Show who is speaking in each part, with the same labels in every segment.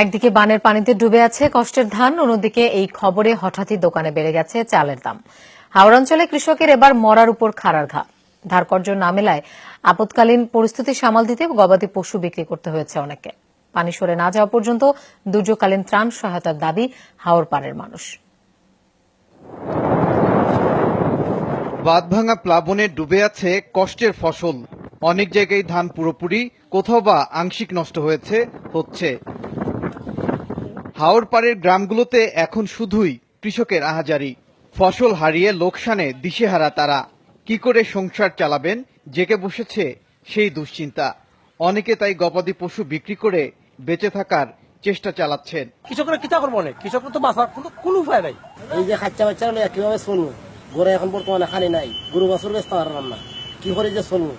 Speaker 1: একদিকে বানের পানিতে ডুবে আছে কষ্টের ধান, অন্যদিকে এই খবরে হঠাৎই দোকানে বেড়ে গেছে চালের দাম। হাওড় অঞ্চলে কৃষকের এবার মরার উপর খাড়ার ঘা। ধারকর্য না মেলায় আপতকালীন পরিস্থিতি সামাল দিতে গবাদি পশু বিক্রি করতে হয়েছে অনেকে পানি সরে না যাওয়া পর্যন্ত দুর্যোগকালীন ত্রাণ সহায়তার দাবি হাওড় পাড়ের মানুষ।
Speaker 2: বাঁধভাঙা প্লাবনে ডুবে আছে কষ্টের ফসল। অনেক জায়গায় ধান পুরোপুরি, কোথাও বা আংশিক নষ্ট হয়েছে, হচ্ছে। হাওর পাড়ের গ্রামগুলোতে এখন শুধুই কৃষকের আহাজারি। ফসল হারিয়ে লোকসানে দিশেহারা তারা। কি করে সংসার চালাবেন জেগে বসেছে সেই দুশ্চিন্তা। অনেকে তাই গবাদি পশু বিক্রি করে বেঁচে থাকার চেষ্টা চালাচ্ছেন।
Speaker 3: কৃষকরা কিতা করব অনেক? কৃষকরা তো বাঁচার কোনো কোনো উপায় নাই।
Speaker 4: এই যে খাচ্চা বাচ্চা হলে কীভাবে চলবো। গরু এখন বর্তমানে খালি নাই। গরু বছর বেচতে পারলাম না। কি করে যে চলবো?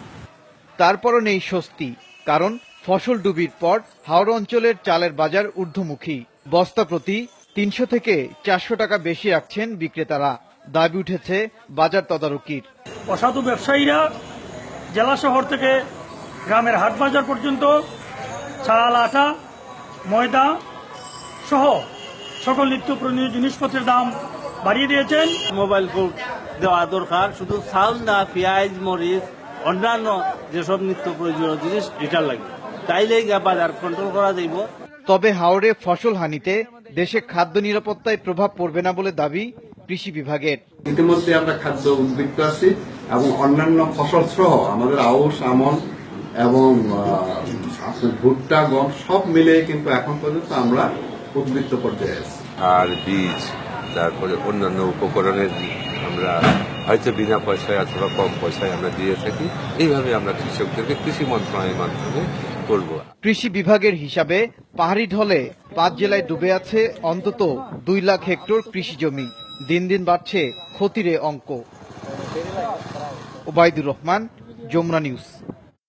Speaker 2: তারপরও নেই স্বস্তি কারণ ফসল ডুবির পর হাওড় অঞ্চলের চালের বাজার ঊর্ধ্বমুখী। বস্তা প্রতি তিনশো থেকে চারশো টাকা বেশি রাখছেন বিক্রেতারা। দাবি উঠেছে বাজার তদারকির।
Speaker 5: অসাধু ব্যবসায়ীরা জেলা শহর থেকে গ্রামের হাট বাজার পর্যন্ত চাল আটা ময়দা সহ সকল নিত্য প্রয়োজনীয় জিনিসপত্রের দাম বাড়িয়ে দিয়েছেন।
Speaker 6: মোবাইল কোড দেওয়া দরকার শুধু চাউল না পেঁয়াজ মরিচ অন্যান্য যেসব নিত্য প্রয়োজনীয় জিনিস এটার লাগে। তাইলে গিয়া বাজার কন্ট্রোল করা যাইব।
Speaker 2: তবে হাওড়ে ফসল হানিতে দেশে খাদ্য নিরাপত্তায় প্রভাব পড়বে না বলে দাবি কৃষি বিভাগের।
Speaker 7: ইতিমধ্যে আমরা খাদ্য উদ্বৃত্ত আছি এবং অন্যান্য ফসল সহ আমাদের আউশ আমন এবং ভুট্টা গম সব মিলে কিন্তু এখন পর্যন্ত আমরা উদ্বৃত্ত পর্যায়ে আছি।
Speaker 8: সার বীজ তারপরে অন্যান্য উপকরণের আমরা হয়তো বিনা পয়সায় অথবা কম পয়সায় আমরা দিয়ে থাকি। এইভাবে আমরা কৃষকদেরকে কৃষি মন্ত্রণালয়ের মাধ্যমে করব।
Speaker 2: কৃষি বিভাগের হিসাবে পাহাড়ি ঢলে পাঁচ জেলায় ডুবে আছে অন্তত দুই লাখ হেক্টর কৃষি জমি। দিন দিন বাড়ছে ক্ষতিরে অঙ্ক। ওবায়দুর রহমান, যমুনা নিউজ।